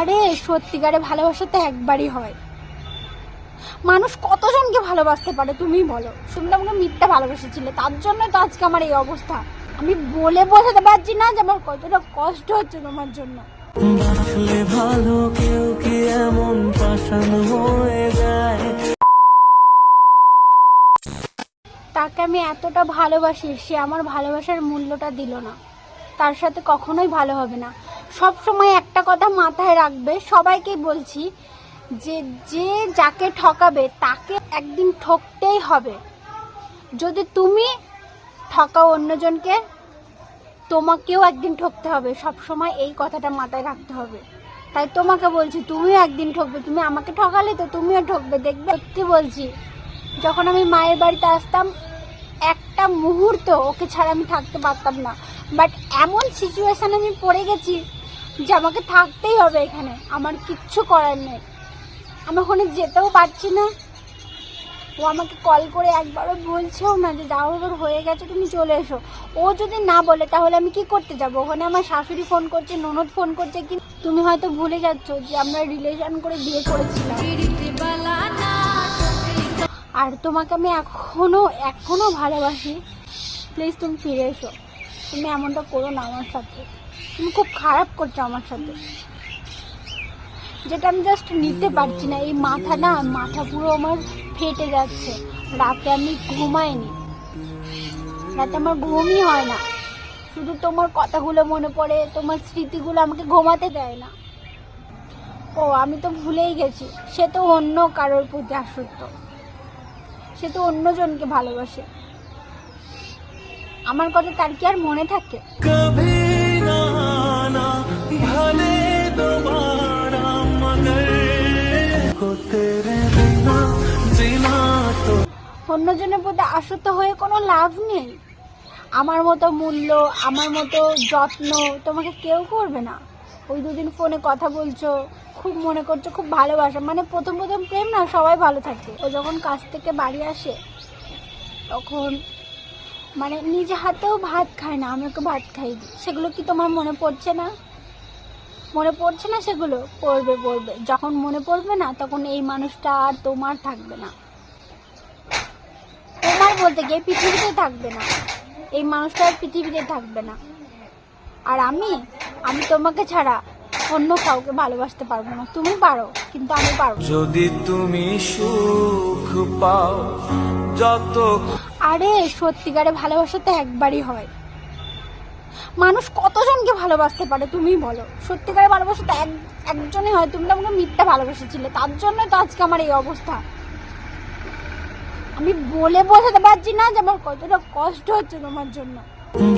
আরে সত্যিকারে ভালোবাসা তো একবারই হয়। মানুষ কতজনকে ভালোবাসতে পারে তুমি বলো। শুনলে আমাকে মিথ্যা ভালোবেসেছিলে তার জন্য তো আজকে আমার এই অবস্থা। আমি বলে বোঝাতে পারছি না যে আমার কতটা কষ্ট হচ্ছে তোমার জন্য। ভালো কেউ কি এমন হয়ে যায়? তাকে আমি এতটা ভালোবাসি সে আমার ভালোবাসার মূল্যটা দিল না। তার সাথে কখনোই ভালো হবে না। সব সময় একটা কথা মাথায় রাখবে সবাইকেই বলছি যে যে যাকে ঠকাবে তাকে একদিন ঠকতেই হবে। যদি তুমি ঠকাও অন্যজনকে, তোমাকেও একদিন ঠকতে হবে। সব সময় এই কথাটা মাথায় রাখতে হবে। তাই তোমাকে বলছি, তুমিও একদিন ঠকবে। তুমি আমাকে ঠকালে তো তুমিও ঠকবে। দেখবে, সত্যি বলছি, যখন আমি মায়ের বাড়িতে আসতাম, একটা মুহূর্ত ওকে ছাড়া আমি থাকতে পারতাম না। বাট এমন সিচুয়েশান আমি পড়ে গেছি যে আমাকে থাকতেই হবে এখানে। আমার কিচ্ছু করার নেই। আমি ওখানে যেতেও পারছি না। ও আমাকে কল করে একবারও বলছেও না যে যাও, এবার হয়ে গেছে, তুমি চলে এসো। ও যদি না বলে, তাহলে আমি কি করতে যাব? ওখানে আমার শাশুড়ি ফোন করছে, ননদ ফোন করছে, কি তুমি হয়তো ভুলে যাচ্ছ যে আমরা রিলেশন করে বিয়ে করেছিলাম। আর তোমাকে আমি এখনও এখনও ভালোবাসি। প্লিজ তুমি ফিরে এসো। তুমি এমনটা করো না আমার সাথে। তুমি খুব খারাপ করছ আমার সাথে। যেটা আমি জাস্ট নিতে পারছি না, এই মাথা না, মাথা পুরো আমার ফেটে যাচ্ছে। রাতে আমি ঘুমাইনি। রাতে আমার ঘুমই হয় না। শুধু তোমার কথাগুলো মনে পড়ে, তোমার স্মৃতিগুলো আমাকে ঘুমাতে দেয় না। ও, আমি তো ভুলেই গেছি। সে তো অন্য কারোর প্রতি আসক্ত। সে তো অন্যজনকে ভালোবাসে। আমার কথা তার কি আর মনে থাকে? অন্যজনের প্রতি আসক্ত হয়ে কোনো লাভ নেই। আমার মতো মূল্য, আমার মতো যত্ন তোমাকে কেউ করবে না। ওই দুদিন ফোনে কথা বলছো, খুব মনে করছ, খুব ভালোবাসা। মানে প্রথম প্রথম প্রেম না, সবাই ভালো থাকে। ও যখন কাজ থেকে বাড়ি আসে, তখন মানে নিজে হাতেও ভাত খায় না, আমি ওকে ভাত খাই সেগুলো কি তোমার মনে পড়ছে না? মনে পড়ছে না সেগুলো? পড়বে পড়বে। যখন মনে পড়বে না, তখন এই মানুষটা আর তোমার থাকবে না। বলতে গিয়ে পৃথিবীতে থাকবে না। এই মানুষটা আর পৃথিবীতে থাকবে না। আর আমি আমি তোমাকে ছাড়া অন্য কাউকে ভালোবাসতে পারব না। তুমি পারো কিন্তু আমি পারব না। যদি তুমি সুখ পাও যত আরে সত্যিকারে ভালোবাসা তো একবারই হয়। মানুষ কতজনকে ভালোবাসতে পারে তুমি বলো। সত্যিকারে ভালোবাসা তো এক একজনই হয়। তুমি তো আমাকে মিথ্যা ভালোবেসেছিলে। তার জন্য তো আজকে আমার এই অবস্থা। আমি বলে বোঝাতে পারছি না যে আমার কতটা কষ্ট হচ্ছে তোমার জন্য।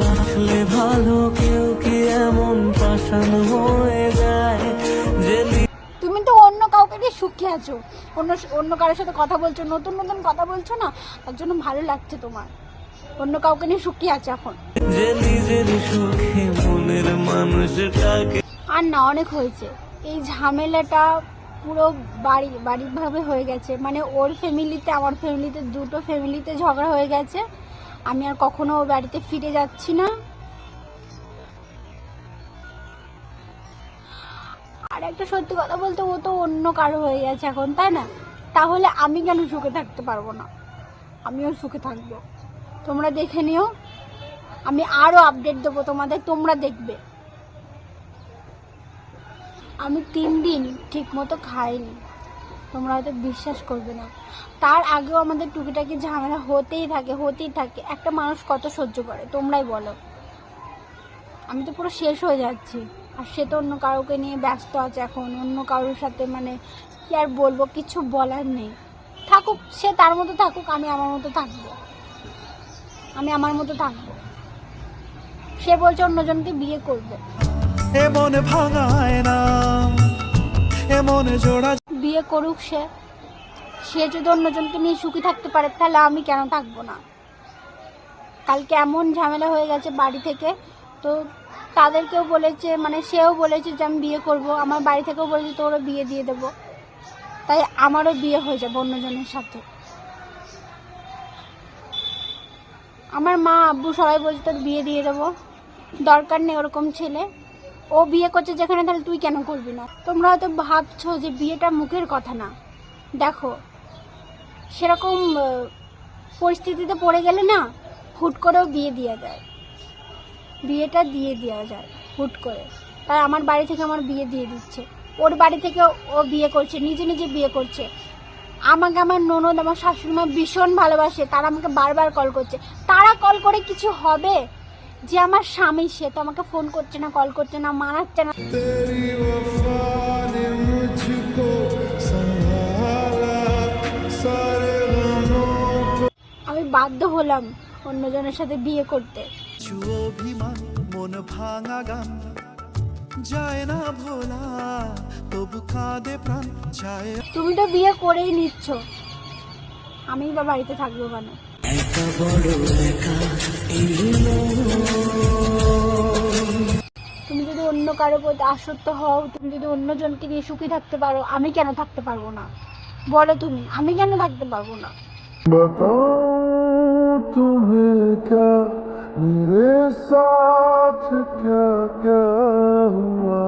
বাসলে ভালো কেউ কি এমন পাষাণ হয়ে যায় তুমি তো অন্য কাউকে নিয়ে সুখে আছো। অন্য অন্য কারোর সাথে কথা বলছো নতুন নতুন কথা বলছো না তার জন্য ভালো লাগছে তোমার। অন্য কাউকে নিয়ে সুখী আছে এখন। যে নিজের সুখে মনের মানুষটাকে আর না অনেক হয়েছে। এই ঝামেলাটা পুরো বাড়ি, বাড়িভাবে হয়ে গেছে। মানে ওর ফ্যামিলিতে আমার ফ্যামিলিতে দুটো ফ্যামিলিতে ঝগড়া হয়ে গেছে। আমি আর কখনো ওর বাড়িতে ফিরে যাচ্ছি না। আর একটা সত্যি কথা বলতে, ও তো অন্য কারও হয়ে গেছে এখন, তাই না? তাহলে আমি কেন সুখে থাকতে পারব না? আমিও সুখে থাকব। তোমরা দেখে নিও। আমি আরও আপডেট দেবো তোমাদের, তোমরা দেখবে। আমি তিন দিন ঠিক মতো খাইনি। তোমরা হয়তো বিশ্বাস করবে না। তার আগেও আমাদের টুকিটাকি ঝামেলা হতেই থাকে হতেই থাকে। একটা মানুষ কত সহ্য করে, তোমরাই বলো। আমি তো পুরো শেষ হয়ে যাচ্ছি। আর সে তো অন্য কারোকে নিয়ে ব্যস্ত আছে এখন, অন্য কারোর সাথে মানে কি আর বলব, কিছু বলার নেই। থাকুক, সে তার মতো থাকুক, আমি আমার মতো থাকব। আমি আমার মতো থাকব। সে বলছে অন্যজনকে বিয়ে করবে। এমন ভাঙায় না এমন জোড়া বিয়ে করুক সে সে যদি অন্যজনকে নিয়ে সুখী থাকতে পারে, তাহলে আমি কেন থাকব না? কালকে এমন ঝামেলা হয়ে গেছে বাড়ি থেকে, তো তাদেরকেও বলেছে মানে সেও বলেছে যে আমি বিয়ে করব, আমার বাড়ি থেকেও বলেছে তোরও বিয়ে দিয়ে দেবো। তাই আমারও বিয়ে হয়ে যাবে অন্যজনের সাথে। আমার মা আব্বু সবাই বলছে তোর বিয়ে দিয়ে দেবো। দরকার নেই ওরকম ছেলে। ও বিয়ে করছে যেখানে তাহলে তুই কেন করবি না? তোমরা হয়তো ভাবছ যে বিয়েটা মুখের কথা না। দেখো, সেরকম পরিস্থিতিতে পড়ে গেলে না হুট করেও বিয়ে দেওয়া যায়। বিয়েটা দিয়ে দেওয়া যায়, হুট করে। তাই আমার বাড়ি থেকে আমার বিয়ে দিয়ে দিচ্ছে। ওর বাড়ি থেকে ও বিয়ে করছে, নিজে নিজে বিয়ে করছে। আমাকে আমার ননদ, আমার শাশুড়ি মা ভীষণ ভালোবাসে, তারা আমাকে বারবার কল করছে। তারা কল করে কিছু হবে? যে আমার স্বামী সে তো আমাকে ফোন করছে না কল করছে না মানাচ্ছে না। আমি বাধ্য হলাম অন্যজনের সাথে বিয়ে করতে। মন ভাঙা গান যায় না ভোলা তবু কাঁদে প্রাণ যায়। তুমি তো বিয়ে করেই নিচ্ছ। আমি বা বাড়িতে থাকব কেন? একা বড় একা এই তুমি যদি অন্য কারো প্রতি আসক্ত হও তুমি যদি অন্যজনকে নিয়ে সুখী থাকতে পারো আমি কেন থাকতে পারবো না বলো তুমি আমি কেন থাকতে পারবো না बताऊं तुम्हें क्या मेरे साथ क्या क्या हुआ